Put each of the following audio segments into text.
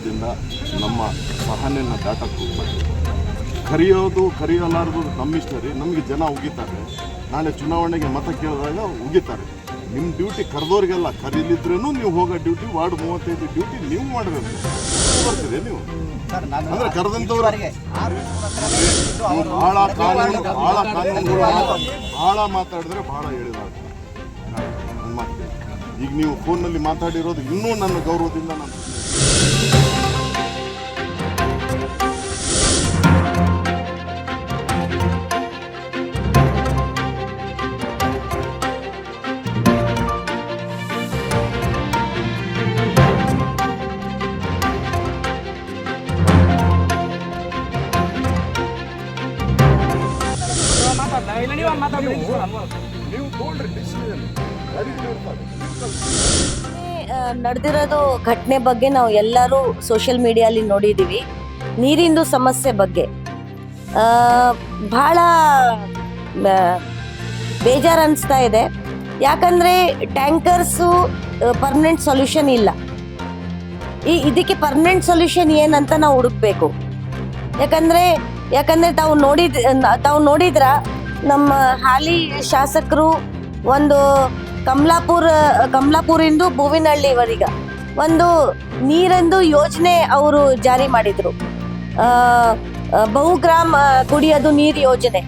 ಮಾಡೋದ್ರಿಂದ ನಮ್ಮ ಸಹನೆಯನ್ನು ದಾಟಕ್ಕೆ ಹೋಗ್ಬಾರ್ದು. ಕರೆಯೋದು ಕರೆಯಲಾರದು ನಮ್ಮಿಷ್ಟ ರೀ. ನಮಗೆ ಜನ ಉಗಿತಾರೆ. ನಾಳೆ ಚುನಾವಣೆಗೆ ಮತ ಕೇಳಿದಾಗ ಉಗಿತಾರೆ. ನಿಮ್ಮ ಡ್ಯೂಟಿ ಕರೆದವ್ರಿಗೆಲ್ಲ ಕರೀಲಿದ್ರೂ ನೀವು ಹೋಗೋ ಡ್ಯೂಟಿ ವಾರ್ಡ್ ಮೂವತ್ತೈದು ಡ್ಯೂಟಿ ನೀವು ಮಾಡಬೇಕು. ಬರ್ತೀರಿ ನೀವು? ಅಂದ್ರೆ ಕರೆದಂಥವ್ರು ನೀವು ಭಾಳ ಕಾನೂನು ಭಾಳ ಕಾನೂನುಗಳು ಭಾಳ ಮಾತಾಡಿದ್ರೆ ಭಾಳ ಹೇಳಿದಾಗ ನಾನು ಮಾತು ಈಗ ನೀವು ಫೋನ್ನಲ್ಲಿ ಮಾತಾಡಿರೋದು ಇನ್ನೂ ನನ್ನ ಗೌರವದಿಂದ ನಾನು ನೀವು ತೊಗೊಂಡ್ರಿ ಡಿಸಿಷನ್ ನಡೆದಿರೋದು ಘಟನೆ ಬಗ್ಗೆ ನಾವು ಎಲ್ಲರೂ ಸೋಷಿಯಲ್ ಮೀಡಿಯಲ್ಲಿ ನೋಡಿದ್ದೀವಿ ನೀರಿಂದು ಸಮಸ್ಯೆ ಬಗ್ಗೆ. ಭಾಳ ಬೇಜಾರು ಅನಿಸ್ತಾ ಇದೆ. ಯಾಕಂದರೆ ಟ್ಯಾಂಕರ್ಸು ಪರ್ಮನೆಂಟ್ ಸೊಲ್ಯೂಷನ್ ಇಲ್ಲ. ಈ, ಇದಕ್ಕೆ ಪರ್ಮನೆಂಟ್ ಸೊಲ್ಯೂಷನ್ ಏನಂತ ನಾವು ಹುಡುಕ್ಬೇಕು. ಯಾಕಂದರೆ ಯಾಕಂದರೆ ತಾವು ನೋಡಿದ, ತಾವು ನೋಡಿದ್ರ ನಮ್ಮ ಹಾಲಿ ಶಾಸಕರು ಒಂದು ಕಮಲಾಪುರ, ಕಮಲಾಪುರಿಂದ ಭೂವಿನಹಳ್ಳಿವರೆಗ ಒಂದು ನೀರೆಂದು ಯೋಜನೆ ಅವರು ಜಾರಿ ಮಾಡಿದರು. ಬಹುಗ್ರಾಮ ಕುಡಿಯೋದು ನೀರು ಯೋಜನೆ.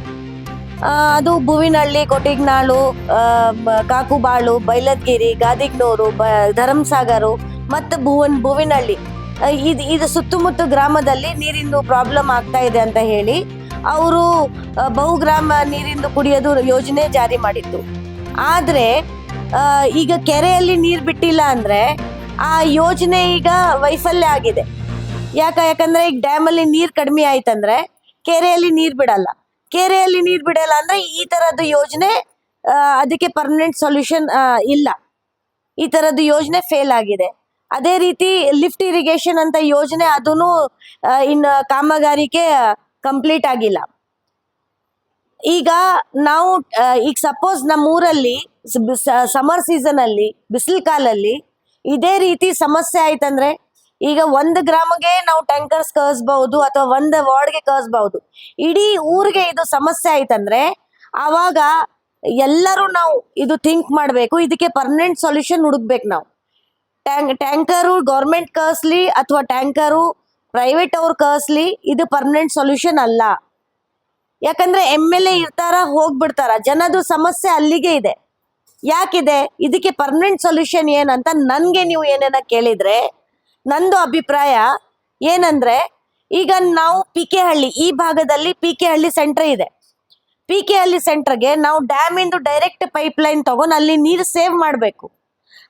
ಅದು ಭೂವಿನಹಳ್ಳಿ ಬ- ಕಾಕುಬಾಳು, ಬೈಲದ್ಗಿರಿ, ಗಾದಿಗ್ನೂರು, ಬ, ಧರ್ಮಸಾಗರು ಮತ್ತು ಭುವನ್ ಭೂವಿನಹಳ್ಳಿ ಇದು ಇದು ಸುತ್ತಮುತ್ತ ಗ್ರಾಮದಲ್ಲಿ ನೀರಿಂದು ಪ್ರಾಬ್ಲಮ್ ಆಗ್ತಾ ಇದೆ ಅಂತ ಹೇಳಿ ಅವರು ಬಹುಗ್ರಾಮ ನೀರಿಂದು ಕುಡಿಯೋದು ಯೋಜನೆ ಜಾರಿ ಮಾಡಿತ್ತು ಆದರೆ ಈಗ ಕೆರೆಯಲ್ಲಿ ನೀರು ಬಿಟ್ಟಿಲ್ಲ ಅಂದ್ರೆ ಆ ಯೋಜನೆ ಈಗ ವೈಫಲ್ಯ ಆಗಿದೆ. ಯಾಕ, ಯಾಕಂದ್ರೆ ಈಗ ಡ್ಯಾಮಲ್ಲಿ ನೀರು ಕಡಿಮೆ ಆಯ್ತಂದ್ರೆ ಕೆರೆಯಲ್ಲಿ ನೀರು ಬಿಡಲ್ಲ. ಕೆರೆಯಲ್ಲಿ ನೀರು ಬಿಡಲ್ಲ ಅಂದ್ರೆ ಈ ಥರದ್ದು ಯೋಜನೆ ಅದಕ್ಕೆ ಪರ್ಮನೆಂಟ್ ಸೊಲ್ಯೂಷನ್ ಇಲ್ಲ. ಈ ಥರದ್ದು ಯೋಜನೆ ಫೇಲ್ ಆಗಿದೆ. ಅದೇ ರೀತಿ ಲಿಫ್ಟ್ ಇರಿಗೇಷನ್ ಅಂತ ಯೋಜನೆ ಅದೂ ಇನ್ನು ಕಾಮಗಾರಿಕೆ ಕಂಪ್ಲೀಟ್ ಆಗಿಲ್ಲ. ಈಗ ನಾವು ಈಗ ಸಪೋಸ್ ನಮ್ಮ ಊರಲ್ಲಿ ಸೀಸನ್ ಅಲ್ಲಿ, ಬಿಸಿಲು ಕಾಲಲ್ಲಿ ಇದೇ ರೀತಿ ಸಮಸ್ಯೆ ಆಯ್ತಂದ್ರೆ ಈಗ ಒಂದು ಗ್ರಾಮಗೆ ನಾವು ಟ್ಯಾಂಕರ್ಸ್ ಕಳಿಸ್ಬಹುದು ಅಥವಾ ಒಂದು ವಾರ್ಡ್ಗೆ ಕಳಿಸ್ಬಹುದು ಇಡೀ ಊರಿಗೆ ಇದು ಸಮಸ್ಯೆ ಆಯ್ತಂದ್ರೆ ಆವಾಗ ಎಲ್ಲರೂ ನಾವು ಇದು ಥಿಂಕ್ ಮಾಡಬೇಕು, ಇದಕ್ಕೆ ಪರ್ಮನೆಂಟ್ ಸೊಲ್ಯೂಷನ್ ಹುಡುಕ್ಬೇಕು ನಾವು. ಟ್ಯಾಂಕ್, ಟ್ಯಾಂಕರು ಗೌರ್ಮೆಂಟ್ ಕಳಿಸ್ಲಿ ಅಥವಾ ಟ್ಯಾಂಕರು ಪ್ರೈವೇಟ್ ಅವ್ರು ಕಳಿಸ್ಲಿ ಇದು ಪರ್ಮನೆಂಟ್ ಸೊಲ್ಯೂಷನ್ ಅಲ್ಲ. ಯಾಕಂದ್ರೆ ಎಂ ಎಲ್ ಎ ಇರ್ತಾರ ಹೋಗ್ಬಿಡ್ತಾರ, ಜನದು ಸಮಸ್ಯೆ ಅಲ್ಲಿಗೆ ಇದೆ. ಯಾಕಿದೆ? ಇದಕ್ಕೆ ಪರ್ಮನೆಂಟ್ ಸೊಲ್ಯೂಷನ್ ಏನಂತ ನನಗೆ ನೀವು ಏನೇನ ಕೇಳಿದ್ರೆ ನಂದು ಅಭಿಪ್ರಾಯ ಏನಂದ್ರೆ ಈಗ ನಾವು ಪಿ ಕೆ ಹಳ್ಳಿ ಈ ಭಾಗದಲ್ಲಿ ಪಿ ಕೆ ಹಳ್ಳಿ ಸೆಂಟರ್ ಇದೆ. ಪಿ ಕೆ ಹಳ್ಳಿ ಸೆಂಟರ್ಗೆ ನಾವು ಡ್ಯಾಮಿಂದು ಡೈರೆಕ್ಟ್ ಪೈಪ್ ಲೈನ್ ತಗೊಂಡು ಅಲ್ಲಿ ನೀರು ಸೇವ್ ಮಾಡಬೇಕು.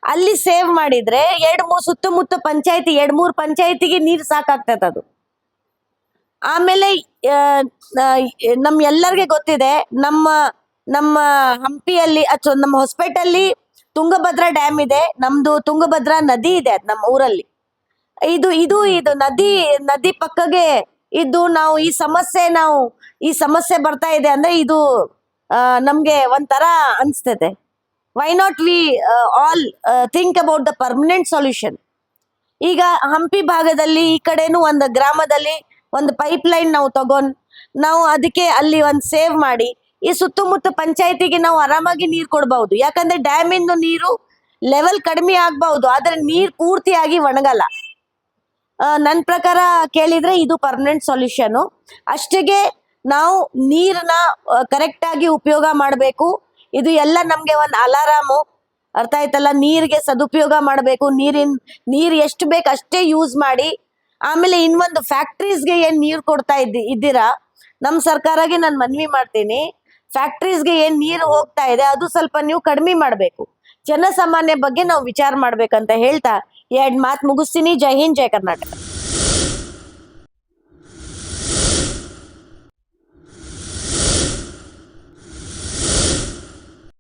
ಅಲ್ಲಿ ಸೇವ್ ಮಾಡಿದ್ರೆ ಎರಡು ಮೂರು ಸುತ್ತಮುತ್ತ ಪಂಚಾಯತಿ ಎರಡು ಮೂರು ಪಂಚಾಯತಿಗೆ ನೀರು ಸಾಕಾಗ್ತದೆ ಅದು. ಆಮೇಲೆ ಆ, ಆ, ನಮ್ ಎಲ್ಲರಿಗೆ ಗೊತ್ತಿದೆ ನಮ್ಮ ನಮ್ಮ ಹಂಪಿಯಲ್ಲಿ ಅಥವಾ ನಮ್ಮ ಹೊಸಪೇಟಲ್ಲಿ ತುಂಗಭದ್ರಾ ಡ್ಯಾಮ್ ಇದೆ. ನಮ್ದು ತುಂಗಭದ್ರಾ ನದಿ ಇದೆ ನಮ್ಮ ಊರಲ್ಲಿ. ಇದು ಇದು ಇದು ನದಿ ನದಿ ಪಕ್ಕಗೆ ಇದ್ದು ನಾವು ಈ ಸಮಸ್ಯೆ ನಾವು ಈ ಸಮಸ್ಯೆ ಬರ್ತಾ ಇದೆ ಅಂದ್ರೆ ಇದು ನಮ್ಗೆ ಒಂಥರ ಅನ್ಸ್ತದೆ. Why not we all think about the permanent solution ಈಗ ಹಂಪಿ ಭಾಗದಲ್ಲಿ ಈ ಕಡೆನೂ ಒಂದು ಗ್ರಾಮದಲ್ಲಿ ಒಂದು ಪೈಪ್ ಲೈನ್ ನಾವು ತಗೊಂಡ್ ನಾವು ಅದಕ್ಕೆ ಅಲ್ಲಿ ಒಂದು ಸೇವ್ ಮಾಡಿ. ಈ ಸುತ್ತಮುತ್ತ ಪಂಚಾಯತಿಗೆ ನಾವು ಆರಾಮಾಗಿ ನೀರು ಕೊಡಬಹುದು ಯಾಕಂದ್ರೆ ಡ್ಯಾಮಿಂದು ನೀರು ಲೆವೆಲ್ ಕಡಿಮೆ ಆಗ್ಬಹುದು ಆದ್ರೆ ನೀರು ಪೂರ್ತಿಯಾಗಿ ಒಣಗಲ್ಲ. ನನ್ನ ಪ್ರಕಾರ ಕೇಳಿದ್ರೆ ಇದು ಪರ್ಮನೆಂಟ್ ಸೊಲ್ಯೂಷನ್ ಅಷ್ಟಿಗೆ ನಾವು ನೀರನ್ನ ಕರೆಕ್ಟ್ ಆಗಿ ಉಪಯೋಗ ಮಾಡಬೇಕು. ಇದು ಎಲ್ಲ ನಮಗೆ ಒಂದು ಅಲಾರಾಮು ಅರ್ಥ ಆಯ್ತಲ್ಲ? ನೀರಿಗೆ ಸದುಪಯೋಗ ಮಾಡಬೇಕು. ನೀರಿನ, ನೀರು ಎಷ್ಟು ಬೇಕು ಅಷ್ಟೇ ಯೂಸ್ ಮಾಡಿ. ಆಮೇಲೆ ಇನ್ನೊಂದು ಫ್ಯಾಕ್ಟ್ರೀಸ್ಗೆ ಏನು ನೀರು ಕೊಡ್ತಾ ಇದ್ದಿ, ಇದ್ದೀರಾ? ನಮ್ಮ ಸರ್ಕಾರಗೆ ನಾನು ಮನವಿ ಮಾಡ್ತೀನಿ. ಫ್ಯಾಕ್ಟ್ರೀಸ್ಗೆ ಏನ್ ನೀರು ಹೋಗ್ತಾ ಇದೆ, ಅದು ಸ್ವಲ್ಪ ನೀವು ಕಡಿಮೆ ಮಾಡಬೇಕು. ಜನಸಾಮಾನ್ಯ ಬಗ್ಗೆ ನಾವು ವಿಚಾರ ಮಾಡ್ಬೇಕಂತ ಹೇಳ್ತಾ ಎರಡ್ ಮಾತು ಮುಗಿಸ್ತೀನಿ. ಜೈ ಹಿಂದ್, ಜೈ ಕರ್ನಾಟಕ.